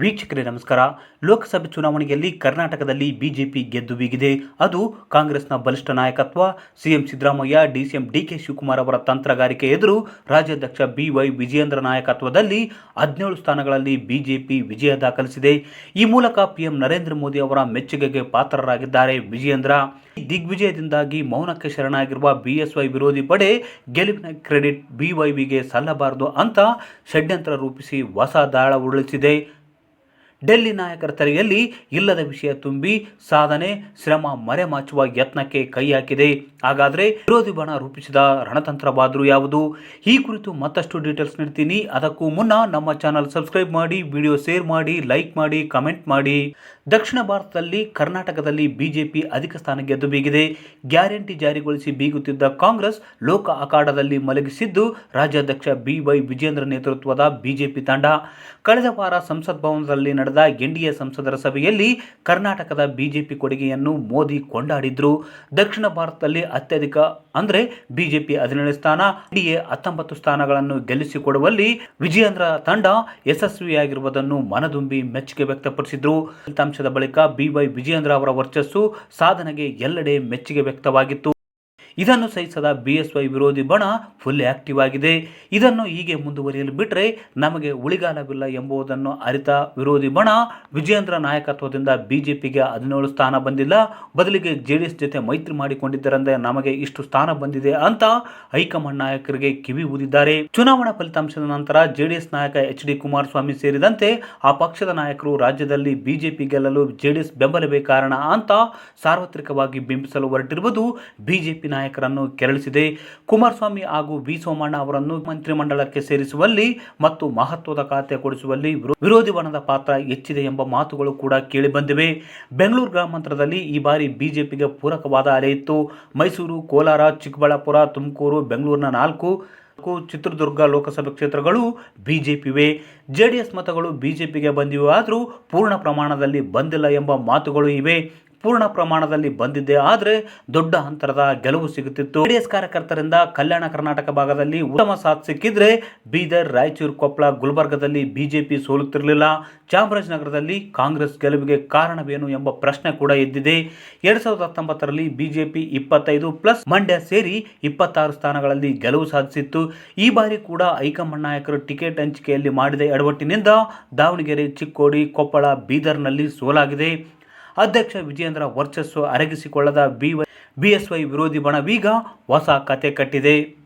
ವೀಕ್ಷಕರೇ, ನಮಸ್ಕಾರ. ಲೋಕಸಭೆ ಚುನಾವಣೆಯಲ್ಲಿ ಕರ್ನಾಟಕದಲ್ಲಿ ಬಿಜೆಪಿ ಗೆದ್ದು ಬೀಗಿದೆ. ಅದು ಕಾಂಗ್ರೆಸ್ನ ಬಲಿಷ್ಠ ನಾಯಕತ್ವ. CM Siddaramaiah DCM D K Shivakumar ಅವರ ತಂತ್ರಗಾರಿಕೆ ಎದುರು ರಾಜ್ಯಾಧ್ಯಕ್ಷ ಬಿವೈ ವಿಜಯೇಂದ್ರ ನಾಯಕತ್ವದಲ್ಲಿ ಹದಿನೇಳು ಸ್ಥಾನಗಳಲ್ಲಿ ಬಿಜೆಪಿ ವಿಜಯ ದಾಖಲಿಸಿದೆ. ಈ ಮೂಲಕ ಪಿಎಂ ನರೇಂದ್ರ ಮೋದಿ ಅವರ ಮೆಚ್ಚುಗೆಗೆ ಪಾತ್ರರಾಗಿದ್ದಾರೆ ವಿಜಯೇಂದ್ರ. ದಿಗ್ವಿಜಯದಿಂದಾಗಿ ಮೌನಕ್ಕೆ ಶರಣಾಗಿರುವ ಬಿಎಸ್ವೈ ವಿರೋಧಿ ಪಡೆ ಗೆಲುವಿನ ಕ್ರೆಡಿಟ್ ಬಿವೈವಿಗೆ ಸಲ್ಲಬಾರದು ಅಂತ ಷಡ್ಯಂತ್ರ ರೂಪಿಸಿ ಹೊಸ ದಾಳ ಉರುಳಿಸಿದೆ. ಡೆಲ್ಲಿ ನಾಯಕರ ತಲೆಯಲ್ಲಿ ಇಲ್ಲದ ವಿಷಯ ತುಂಬಿ ಸಾಧನೆ, ಶ್ರಮ ಮರೆಮಾಚುವ ಯತ್ನಕ್ಕೆ ಕೈ ಹಾಕಿದೆ. ಹಾಗಾದರೆ ವಿರೋಧಿ ಬಣ ರೂಪಿಸಿದ ರಣತಂತ್ರವಾದರೂ ಯಾವುದು? ಈ ಕುರಿತು ಮತ್ತಷ್ಟು ಡೀಟೇಲ್ಸ್ ನೀಡ್ತೀನಿ. ಅದಕ್ಕೂ ಮುನ್ನ ನಮ್ಮ ಚಾನಲ್ ಸಬ್ಸ್ಕ್ರೈಬ್ ಮಾಡಿ ವಿಡಿಯೋ ಶೇರ್ ಮಾಡಿ ಲೈಕ್ ಮಾಡಿ ಕಮೆಂಟ್ ಮಾಡಿ. ದಕ್ಷಿಣ ಭಾರತದಲ್ಲಿ ಕರ್ನಾಟಕದಲ್ಲಿ ಬಿಜೆಪಿ ಅಧಿಕ ಸ್ಥಾನ ಗೆದ್ದು ಬೀಗಿದೆ. ಗ್ಯಾರಂಟಿ ಜಾರಿಗೊಳಿಸಿ ಬೀಗುತ್ತಿದ್ದ ಕಾಂಗ್ರೆಸ್ ಲೋಕ ಅಖಾಡದಲ್ಲಿ ಮಲಗಿಸಿದ್ದು ರಾಜ್ಯಾಧ್ಯಕ್ಷ ಬಿವೈ ವಿಜೇಂದ್ರ ನೇತೃತ್ವದ ಬಿಜೆಪಿ ತಂಡ. ಕಳೆದ ವಾರ ಸಂಸತ್ ಭವನದಲ್ಲಿ ಎನ್ಡಿಎ ಸಂಸದರ ಸಭೆಯಲ್ಲಿ ಕರ್ನಾಟಕದ ಬಿಜೆಪಿ ಕೊಡುಗೆಯನ್ನು ಮೋದಿ ಕೊಂಡಾಡಿದ್ರು. ದಕ್ಷಿಣ ಭಾರತದಲ್ಲಿ ಅತ್ಯಧಿಕ, ಅಂದರೆ ಬಿಜೆಪಿ ಹದಿನೇಳು ಸ್ಥಾನ, ಎನ್ಡಿಎ ಹತ್ತೊಂಬತ್ತು ಸ್ಥಾನಗಳನ್ನು ಗೆಲ್ಲಿಸಿಕೊಡುವಲ್ಲಿ ವಿಜಯೇಂದ್ರ ತಂಡ ಯಶಸ್ವಿಯಾಗಿರುವುದನ್ನು ಮನದುಂಬಿ ಮೆಚ್ಚುಗೆ ವ್ಯಕ್ತಪಡಿಸಿದ್ರು. ಫಲಿತಾಂಶದ ಬಳಿಕ ಬಿವೈ ವಿಜಯೇಂದ್ರ ಅವರ ವರ್ಚಸ್ಸು ಸಾಧನೆಗೆ ಎಲ್ಲೆಡೆ ಮೆಚ್ಚುಗೆ ವ್ಯಕ್ತವಾಗಿತ್ತು. ಇದನ್ನು ಸಹಿಸದ ಬಿಎಸ್ವೈ ವಿರೋಧಿ ಬಣ ಫುಲ್ ಆಕ್ಟಿವ್ ಆಗಿದೆ. ಇದನ್ನು ಹೀಗೆ ಮುಂದುವರಿಯಲು ಬಿಟ್ಟರೆ ನಮಗೆ ಉಳಿಗಾಲವಿಲ್ಲ ಎಂಬುದನ್ನು ಅರಿತ ವಿರೋಧಿ ಬಣ ವಿಜೇಂದ್ರ ನಾಯಕತ್ವದಿಂದ ಬಿಜೆಪಿಗೆ ಹದಿನೇಳು ಸ್ಥಾನ ಬಂದಿಲ್ಲ. ಬದಲಿಗೆ ಜೆ ಡಿ ಎಸ್ ಜೊತೆ ಮೈತ್ರಿ ಮಾಡಿಕೊಂಡಿದ್ದರಂತೆ ನಮಗೆ ಇಷ್ಟು ಸ್ಥಾನ ಬಂದಿದೆ ಅಂತ ಹೈಕಮಾಂಡ್ ನಾಯಕರಿಗೆ ಕಿವಿ ಊದಿದ್ದಾರೆ. ಚುನಾವಣಾ ಫಲಿತಾಂಶದ ನಂತರ ಜೆಡಿಎಸ್ ನಾಯಕ ಎಚ್ ಡಿ ಕುಮಾರಸ್ವಾಮಿ ಸೇರಿದಂತೆ ಆ ಪಕ್ಷದ ನಾಯಕರು ರಾಜ್ಯದಲ್ಲಿ ಬಿಜೆಪಿ ಗೆಲ್ಲಲು ಜೆಡಿಎಸ್ ಬೆಂಬಲವೇ ಕಾರಣ ಅಂತ ಸಾರ್ವತ್ರಿಕವಾಗಿ ಬಿಂಬಿಸಲು ಹೊರಟಿರುವುದು ಬಿಜೆಪಿ ನಾಯಕರನ್ನು ಕೆರಳಿಸಿದೆ. ಕುಮಾರಸ್ವಾಮಿ ಹಾಗೂ ವಿ ಸೋಮಣ್ಣ ಅವರನ್ನು ಮಂತ್ರಿಮಂಡಲಕ್ಕೆ ಸೇರಿಸುವಲ್ಲಿ ಮತ್ತು ಮಹತ್ವದ ಖಾತೆ ಕೊಡಿಸುವಲ್ಲಿ ವಿರೋ- ವಿರೋಧಿ ಬಣದ ಪಾತ್ರ ಹೆಚ್ಚಿದೆ ಎಂಬ ಮಾತುಗಳು ಕೂಡ ಕೇಳಿಬಂದಿವೆ ಬೆಂಗಳೂರು ಗ್ರಾಮಾಂತರದಲ್ಲಿ ಈ ಬಾರಿ ಬಿಜೆಪಿಗೆ ಪೂರಕವಾದ ಅಲೆ ಇತ್ತು. ಮೈಸೂರು, ಕೋಲಾರ, ಚಿಕ್ಕಬಳ್ಳಾಪುರ, ತುಮಕೂರು, ಬೆಂಗಳೂರಿನ ನಾಲ್ಕು ನಾಲ್ಕು ಚಿತ್ರದುರ್ಗ ಲೋಕಸಭೆ ಕ್ಷೇತ್ರಗಳು ಬಿಜೆಪಿವೆ. ಜೆಡಿಎಸ್ ಮತಗಳು ಬಿಜೆಪಿಗೆ ಬಂದಿವೆ ಆದರೂ ಪೂರ್ಣ ಪ್ರಮಾಣದಲ್ಲಿ ಬಂದಿಲ್ಲ ಎಂಬ ಮಾತುಗಳು ಇವೆ. ಪೂರ್ಣ ಪ್ರಮಾಣದಲ್ಲಿ ಬಂದಿದ್ದೆ ಆದರೆ ದೊಡ್ಡ ಅಂತರದ ಗೆಲುವು ಸಿಗುತ್ತಿತ್ತು. ಜೆಡಿಎಸ್ ಕಾರ್ಯಕರ್ತರಿಂದ ಕಲ್ಯಾಣ ಕರ್ನಾಟಕ ಭಾಗದಲ್ಲಿ ಉತ್ತಮ ಸಾಥ್ ಸಿಕ್ಕಿದ್ರೆ ಬೀದರ್, ರಾಯಚೂರು, ಕೊಪ್ಪಳ, ಗುಲ್ಬರ್ಗದಲ್ಲಿ ಬಿಜೆಪಿ ಸೋಲುತ್ತಿರಲಿಲ್ಲ. ಚಾಮರಾಜನಗರದಲ್ಲಿ ಕಾಂಗ್ರೆಸ್ ಗೆಲುವಿಗೆ ಕಾರಣವೇನು ಎಂಬ ಪ್ರಶ್ನೆ ಕೂಡ ಎದ್ದಿದೆ. ಎರಡ್ ಸಾವಿರದ ಹತ್ತೊಂಬತ್ತರಲ್ಲಿ ಬಿಜೆಪಿ ಇಪ್ಪತ್ತೈದು ಪ್ಲಸ್ ಮಂಡ್ಯ ಸೇರಿ ಇಪ್ಪತ್ತಾರು ಸ್ಥಾನಗಳಲ್ಲಿ ಗೆಲುವು ಸಾಧಿಸಿತ್ತು. ಈ ಬಾರಿ ಕೂಡ ಹೈಕಮಾಂಡ್ ನಾಯಕರು ಟಿಕೆಟ್ ಹಂಚಿಕೆಯಲ್ಲಿ ಮಾಡಿದ ಎಡವಟ್ಟಿನಿಂದ ದಾವಣಗೆರೆ, ಚಿಕ್ಕೋಡಿ, ಕೊಪ್ಪಳ, ಬೀದರ್ನಲ್ಲಿ ಸೋಲಾಗಿದೆ. ಅಧ್ಯಕ್ಷ ವಿಜೇಂದ್ರ ವರ್ಚಸ್ಸು ಅರಗಿಸಿಕೊಳ್ಳದ ಬಿ ಬಿಎಸ್ವೈ ವಿರೋಧಿ ಬಣವೀಗ ಹೊಸ ಕತೆ ಕಟ್ಟಿದೆ.